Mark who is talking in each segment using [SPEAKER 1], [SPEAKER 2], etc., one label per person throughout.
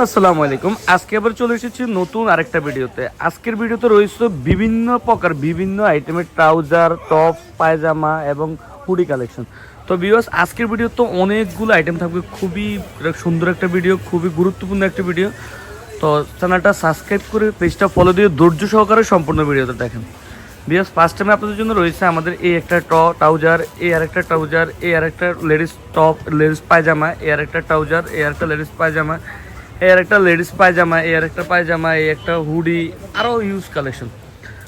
[SPEAKER 1] আসসালামু আলাইকুম আজকে আবার চলে এসেছি নতুন আরেকটা ভিডিওতে। আজকের ভিডিওতে রয়েছে বিভিন্ন প্রকার, বিভিন্ন আইটেমের ট্রাউজার টপ পায়জামা এবং হুডি কালেকশন। তো বিওস আজকের ভিডিও তো অনেকগুলো আইটেম থাকবে। খুবই সুন্দর একটা ভিডিও, খুবই গুরুত্বপূর্ণ একটা ভিডিও। তো চ্যানেলটা সাবস্ক্রাইব করে পেজটা ফলো দিয়ে ধৈর্য সহকারে সম্পূর্ণ ভিডিওটা দেখেন। বিয়াস ফার্স্ট টাইমে আপনাদের জন্য রয়েছে আমাদের এই একটা ট, ট্রাউজার, এই আর একটা ট্রাউজার, এই আর একটা লেডিস টপ, লেডিস পায়জামা, এই আর একটা ট্রাউজার, এই আর একটা লেডিস পায়জামা এই আর একটা লেডিস পায়জামা, এর একটা পায়জামা, এই একটা হুডি আরও ইউজ কালেকশন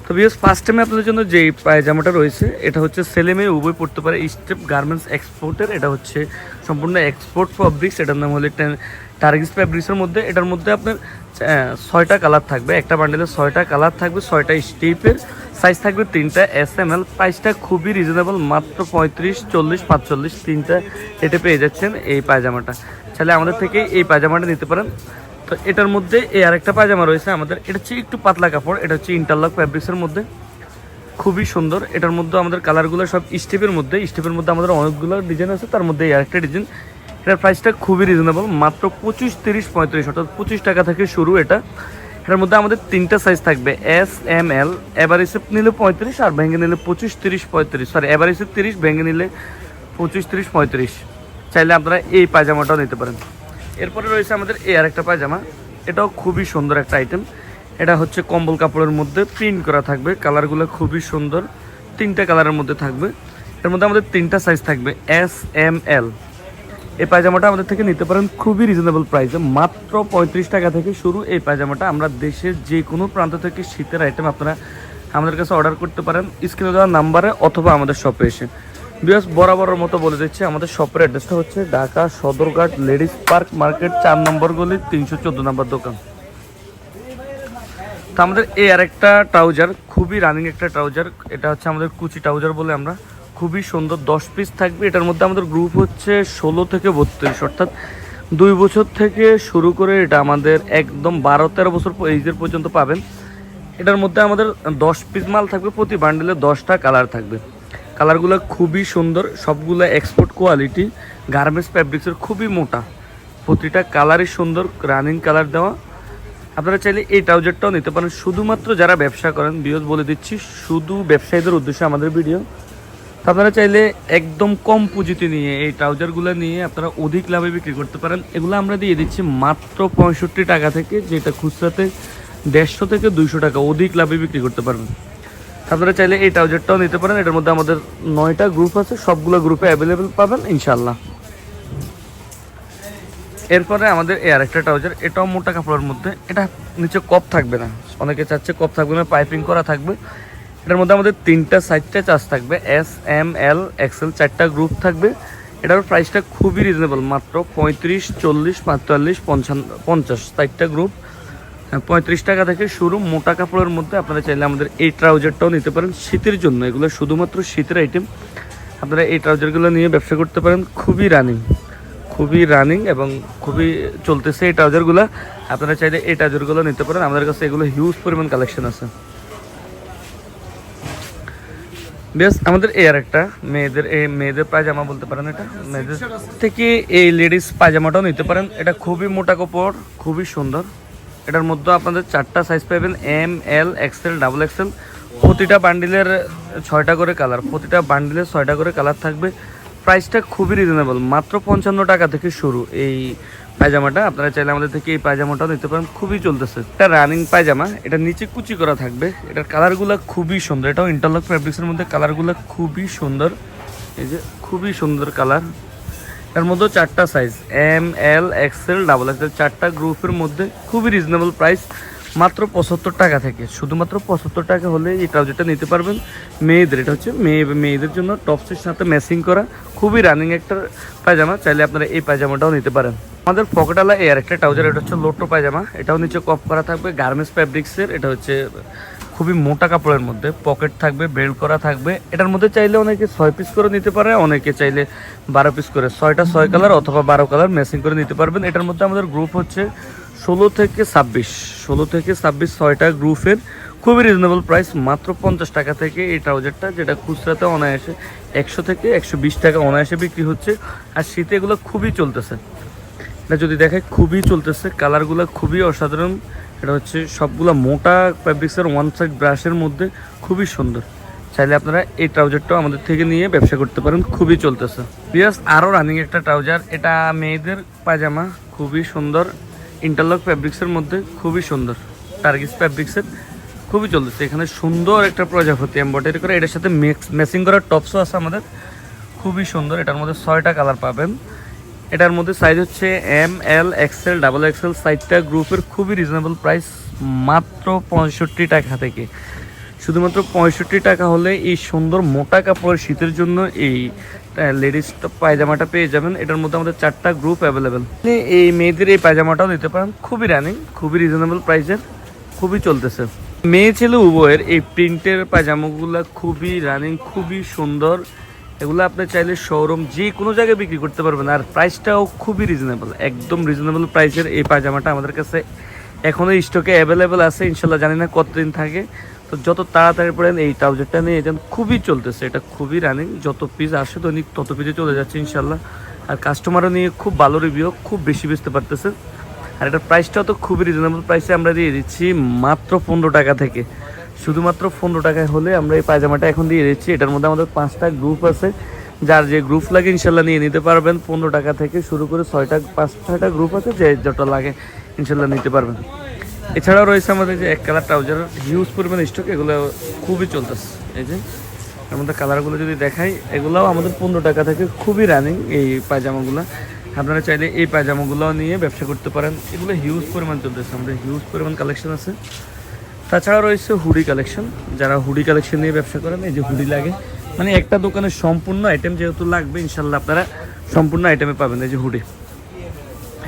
[SPEAKER 1] তো বিয়াস ফার্স্ট টাইমে আপনাদের জন্য যে পায়জামাটা রয়েছে, এটা হচ্ছে ছেলে মেয়ে উভয় পড়তে পারে স্টেপ গার্মেন্টস এক্সপোর্টের এটা হচ্ছে সম্পূর্ণ এক্সপোর্ট ফ্যাব্রিক্স এটার নাম হলো টার্গিস ফ্যাব্রিক্সের মধ্যে। এটার মধ্যে আপনার ছয়টা কালার থাকবে, একটা বান্ডেলে ছয়টা কালার থাকবে, ছয়টা স্টেপের সাইজ থাকবে তিনটা এস এম এল প্রাইসটা খুবই রিজনেবল মাত্র পঁয়ত্রিশ, চল্লিশ, পাঁচচল্লিশ, তিনটা। এটা পেয়ে যাচ্ছেন এই পায়জামাটা। তাহলে আমাদের থেকে এই পায়জামাটা নিতে পারেন। তো এটার মধ্যে এই আরেকটা পায়জামা রয়েছে আমাদের। এটা হচ্ছে একটু পাতলা কাপড়, এটা হচ্ছে ইন্টারলক ফ্যাব্রিক্সের মধ্যে। খুবই সুন্দর। এটার মধ্যে আমাদের কালারগুলো সব স্টেপের মধ্যে স্টেপের মধ্যে আমাদের অনেকগুলো ডিজাইন আছে, তার মধ্যে এই আরেকটা ডিজাইন এটার প্রাইসটা খুবই রিজনেবল মাত্র পঁচিশ, তিরিশ, পঁয়ত্রিশ, অর্থাৎ পঁচিশ টাকা থেকে শুরু এটা। এটার মধ্যে আমাদের তিনটা সাইজ থাকবে এস এম এল এভারেজে নিলে পঁয়ত্রিশ আর ভেঙে নিলে পঁচিশ, তিরিশ, পঁয়ত্রিশ। সরি এভারেজে তিরিশ, ভেঙে নিলে পঁচিশ, তিরিশ, পঁয়ত্রিশ। চাইলে আপনারা এই পায়জামাটাও নিতে পারেন। এরপরে রয়েছে আমাদের এই আরেকটা পায়জামা। এটাও খুবই সুন্দর একটা আইটেম এটা হচ্ছে কম্বল কাপড়ের মধ্যে প্রিন্ট করা থাকবে। কালারগুলো খুবই সুন্দর। তিনটা কালারের মধ্যে থাকবে। এর মধ্যে আমাদের তিনটা সাইজ থাকবে এস এম এল এই পায়জামাটা আমাদের থেকে নিতে পারেন খুবই রিজনেবল প্রাইসে মাত্র পঁয়ত্রিশ টাকা থেকে শুরু এই পায়জামাটা। আমরা দেশের যে কোনো প্রান্ত থেকে শীতের আইটেম আপনারা আমাদের কাছে অর্ডার করতে পারেন। স্ক্রিনে দেওয়া নাম্বারে অথবা আমাদের শপে এসে। বিকজ বরাবরের মতো বলে দিচ্ছি, আমাদের শপের অ্যাড্রেসটা হচ্ছে Dhaka Sadarghat ladies park market, চার নম্বর গলি, তিনশো চোদ্দ নম্বর দোকান। তো আমাদের এই আরেকটা ট্রাউজার খুবই রানিং একটা ট্রাউজার এটা হচ্ছে আমাদের কুচি ট্রাউজার বলে আমরা খুবই সুন্দর, দশ পিস থাকবে। এটার মধ্যে আমাদের গ্রুপ হচ্ছে ষোলো থেকে বত্রিশ, অর্থাৎ দুই বছর থেকে শুরু করে এটা আমাদের একদম বারো তেরো বছর এইজের পর্যন্ত পাবেন। এটার মধ্যে আমাদের দশ পিস মাল থাকবে, প্রতি বান্ডেলে দশটা কালার থাকবে। কালারগুলো খুবই সুন্দর, সবগুলো এক্সপোর্ট কোয়ালিটি গার্মেন্টস ফ্যাব্রিক্সের খুবই মোটা। প্রতিটা কালারই সুন্দর রানিং কালার দেওয়া। আপনারা চাইলে এই ট্রাউজারটাও নিতে পারেন। শুধুমাত্র যারা ব্যবসা করেন বিয়স বলে দিচ্ছি, শুধু ব্যবসায়ীদের উদ্দেশ্যে আমাদের ভিডিও আপনারা চাইলে একদম কম পুঁজিতে নিয়ে এই ট্রাউজারগুলো নিয়ে আপনারা অধিক লাভে বিক্রি করতে পারেন। এগুলো আমরা দিয়ে দিচ্ছি মাত্র পঁয়ষট্টি টাকা থেকে, যেটা খুচরাতে দেড়শো থেকে দুইশো টাকা অধিক লাভে বিক্রি করতে পারবেন। আপনারা চাইলে এই ট্রাউজারটাও নিতে পারেন। এটার মধ্যে আমাদের নয়টা গ্রুপ আছে, সবগুলো গ্রুপে অ্যাভেলেবেল পাবেন ইনশাল্লাহ এরপরে আমাদের এই আরেকটা ট্রাউজার, এটাও মোটা কাপড়ের মধ্যে। এটা নিচে কপ থাকবে না। অনেকে চাচ্ছে কপ থাকবে না, পাইপিং করা থাকবে। এটার মধ্যে আমাদের তিনটা সাইডটা চার্জ থাকবে এস এম এল এক্সেল চারটা গ্রুপ থাকবে। এটার প্রাইসটা খুবই রিজনেবল মাত্র পঁয়ত্রিশ, চল্লিশ পঞ্চান্ন, পঞ্চাশ চারটা গ্রুপ পঁয়ত্রিশ টাকা থেকে শুরু, মোটা কাপড়ের মধ্যে আপনারা চাইলে আমাদের এই ট্রাউজারটাও নিতে পারেন শীতের জন্য। এগুলো শুধুমাত্র শীতের আইটেম আপনারা এই ট্রাউজারগুলো নিয়ে ব্যবসা করতে পারেন, খুবই রানিং খুবই রানিং এবং খুবই চলতেছে এই ট্রাউজারগুলো আপনারা চাইলে এই ট্রাউজারগুলো নিতে পারেন, আমাদের কাছে এগুলো হিউজ পরিমাণ কালেকশন আছে। বেশ আমাদের এই আর একটা, মেয়েদের, এই মেয়েদের পায়জামা বলতে পারেন এটা, মেয়েদের থেকে এই লেডিস পায়জামাটাও নিতে পারেন। এটা খুবই মোটা কাপড়, খুবই সুন্দর। এটার মধ্যে আপনাদের চারটা সাইজ পাবেন M L XL double XL প্রতিটা বান্ডিলের ছয়টা করে কালার প্রতিটা বান্ডিলের ছয়টা করে কালার থাকবে। প্রাইসটা খুবই রিজনেবল মাত্র পঞ্চান্ন টাকা থেকে শুরু এই পায়জামাটা, আপনারা চাইলে আমাদের থেকে এই পায়জামাটাও নিতে পারেন। খুবই চলতেছে। এটা রানিং পায়জামা, এটা নিচে কুচি করা থাকবে। এটার কালারগুলো খুবই সুন্দর। এটাও ইন্টারলক ফ্যাব্রিক্সের মধ্যে কালারগুলো খুবই সুন্দর। এই যে খুবই সুন্দর কালারের মধ্যে চারটা size M L XL double XL চারটা গ্রুপের মধ্যে খুবই রিজনেবল প্রাইস মাত্র পঁচাত্তর টাকা থেকে। শুধুমাত্র পঁচাত্তর টাকা হলে এই ট্রাউজারটা নিতে পারবেন মেয়েদের। এটা হচ্ছে মেয়ে, মেয়েদের জন্য টপসের সাথে ম্যাচিং করা। খুবই রানিং একটা পায়জামা। চাইলে আপনারা এই পায়জামাটাও নিতে পারেন। আমাদের পকেটালা এর একটা ট্রাউজার এটা হচ্ছে লোটো পায়জামা। এটাও নিচে কপ করা থাকবে গার্মেন্টস ফ্যাব্রিক্সের এটা হচ্ছে খুবই মোটা কাপড়ের মধ্যে। পকেট থাকবে, বেল্ট করা থাকবে। এটার মধ্যে চাইলে অনেকে ছয় পিস করে নিতে পারে, অনেকে চাইলে বারো পিস করে। ছয়টা ছয় কালার অথবা বারো কালার ম্যাচিং করে নিতে পারবেন। এটার মধ্যে আমাদের গ্রুপ হচ্ছে ষোলো থেকে ছাব্বিশ। ষোলো থেকে ছাব্বিশ ছয়টা গ্রুপের খুবই রিজনেবল প্রাইস মাত্র পঞ্চাশ টাকা থেকে এই ট্রাউজারটা যেটা খুচরাতে অনায়াসে একশো থেকে একশো বিশ টাকা অনায়াসে বিক্রি হচ্ছে। আর শীতে এগুলো খুবই চলতেছে। এটা যদি দেখে, খুবই চলতেছে। কালারগুলো খুবই অসাধারণ। এটা হচ্ছে সবগুলা মোটা ফ্যাব্রিক্সের ওয়ান সাইড ব্রাশের মধ্যে খুবই সুন্দর। চাইলে আপনারা এই ট্রাউজারটাও আমাদের থেকে নিয়ে ব্যবসা করতে পারেন। খুবই চলতেছে। প্লাস আরও রানিং একটা ট্রাউজার এটা মেয়েদের পায়জামা। খুবই সুন্দর। ইন্টারলক ফ্যাব্রিক্সের মধ্যে খুবই সুন্দর। টার্গিস ফ্যাব্রিক্সের খুবই চলতেছে। এখানে সুন্দর একটা প্রজাপতি এম্বয়ডারি করে। এটার সাথে মিক্স ম্যাচিং করা টপসও আছে আমাদের। খুবই সুন্দর। এটার মধ্যে ছয়টা কালার পাবেন। এটার মধ্যে সাইজ হচ্ছে M L XL double XL সাইজটা গ্রুপের খুবই রিজনেবল প্রাইস মাত্র পঁয়ষট্টি টাকা থেকে। শুধুমাত্র পঁয়ষট্টি টাকা হলে এই সুন্দর মোটা কাপড়ের শীতের জন্য এই লেডিস পায়জামাটা পেয়ে যাবেন। এটার মধ্যে আমাদের চারটা গ্রুপ অ্যাভেলেবেল এই মেয়েদের এই পায়জামাটাও দিতে পারেন। খুবই রানিং খুবই রিজনেবল প্রাইসের খুবই চলতেছে। মেয়ে ছেলে উভয়ের এই প্রিন্টের পায়জামাগুলো খুবই রানিং খুবই সুন্দর। এগুলো আপনি চাইলে শোরুম যে কোনো জায়গায় বিক্রি করতে পারবেন। আর প্রাইসটাও খুবই রিজনেবল একদম রিজনেবল প্রাইসের এই পায়জামাটা আমাদের কাছে এখনও স্টকে অ্যাভেলেবেল আছে, ইনশাল্লাহ জানি না কতদিন থাকে। তো যত তাড়াতাড়ি পড়েন এই ট্রাউজারটা নিয়ে যেন, খুবই চলতেছে, এটা খুবই রানিং যত পিস আসে দৈনিক তত পিসে চলে যাচ্ছে ইনশাল্লাহ। আর কাস্টমারও নিয়ে খুব ভালো রিভিউ খুব বেশি বেচতে পারতেছে আর এটার প্রাইসটাও তো খুবই রিজনেবল প্রাইসে আমরা দিয়ে দিচ্ছি মাত্র পনেরো টাকা থেকে। শুধুমাত্র পনেরো টাকায় হলে আমরা এই পায়জামাটা এখন দিয়ে দিচ্ছি। এটার মধ্যে আমাদের পাঁচটা গ্রুপ আছে। যার যে গ্রুপ লাগে ইনশাল্লাহ নিয়ে নিতে পারবেন। পনেরো টাকা থেকে শুরু করে ছয়টা পাঁচ ছয়টা গ্রুপ আছে, যে যতটা লাগে ইনশাল্লাহ নিতে পারবেন। এছাড়াও রয়েছে আমাদের যে এক কালার ট্রাউজার হিউজ পরিমাণ স্টক এগুলো খুবই চলতেছে। এই যে, এর মধ্যে কালারগুলো যদি দেখাই, এগুলাও আমাদের পনেরো টাকা থেকে খুবই রানিং এই পায়জামাগুলো। আপনারা চাইলে এই পায়জামাগুলো নিয়ে ব্যবসা করতে পারেন। এগুলো হিউজ পরিমাণ চলতেছে। আমাদের হিউজ পরিমাণ কালেকশন আছে। তাছাড়া রয়েছে হুডি কালেকশন। যারা হুডি কালেকশন নিয়ে ব্যবসা করেন, এই যে হুডি লাগে। মানে একটা দোকানে সম্পূর্ণ আইটেম যেহেতু লাগবে ইনশাল্লাহ আপনারা সম্পূর্ণ আইটেমে পাবেন এই যে হুডি।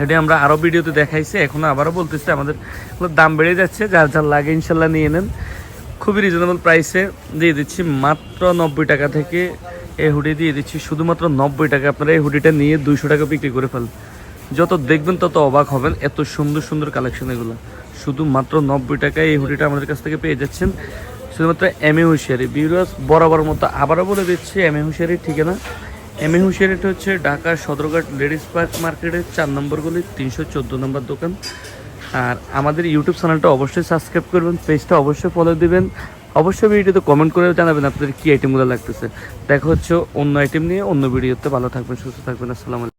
[SPEAKER 1] এটা আমরা আরও ভিডিওতে দেখাইছি, এখন আবারও বলতেছি, আমাদের দাম বেড়ে যাচ্ছে, যার যার লাগে ইনশাল্লাহ নিয়ে নেন। খুবই রিজনেবল প্রাইসে দিয়ে দিচ্ছি মাত্র নব্বই টাকা থেকে এই হুডি দিয়ে দিচ্ছি। শুধুমাত্র নব্বই টাকা আপনারা এই হুডিটা নিয়ে দুইশো টাকা বিক্রি করে ফেলেন যত দেখবেন তত অবাক হবেন, এত সুন্দর সুন্দর কালেকশন এগুলো। শুধুমাত্র নব্বই টাকায় এই হুডিটা আমাদের কাছ থেকে পেয়ে যাচ্ছেন। শুধুমাত্র এম এ হুশিয়ারি। বিরস বরাবর মতো আবারও বলে দিচ্ছি, এম এ হুশিয়ারি ঠিকানা। এম এ হুশিয়ারিটা হচ্ছে ঢাকা সদরঘাট লেডিস পার্ক মার্কেটের চার নম্বর গলি, তিনশো চোদ্দ নম্বর দোকান। আর আমাদের ইউটিউব চ্যানেলটা অবশ্যই সাবস্ক্রাইব করবেন, পেজটা অবশ্যই ফলো দিবেন। অবশ্যই ভিডিওতে কমেন্ট করে জানাবেন আপনাদের কী আইটেমগুলো লাগতেছে। দেখা হচ্ছে অন্য আইটেম নিয়ে, অন্য ভিডিওতে। ভালো থাকবেন, সুস্থ থাকবেন। আসসালামু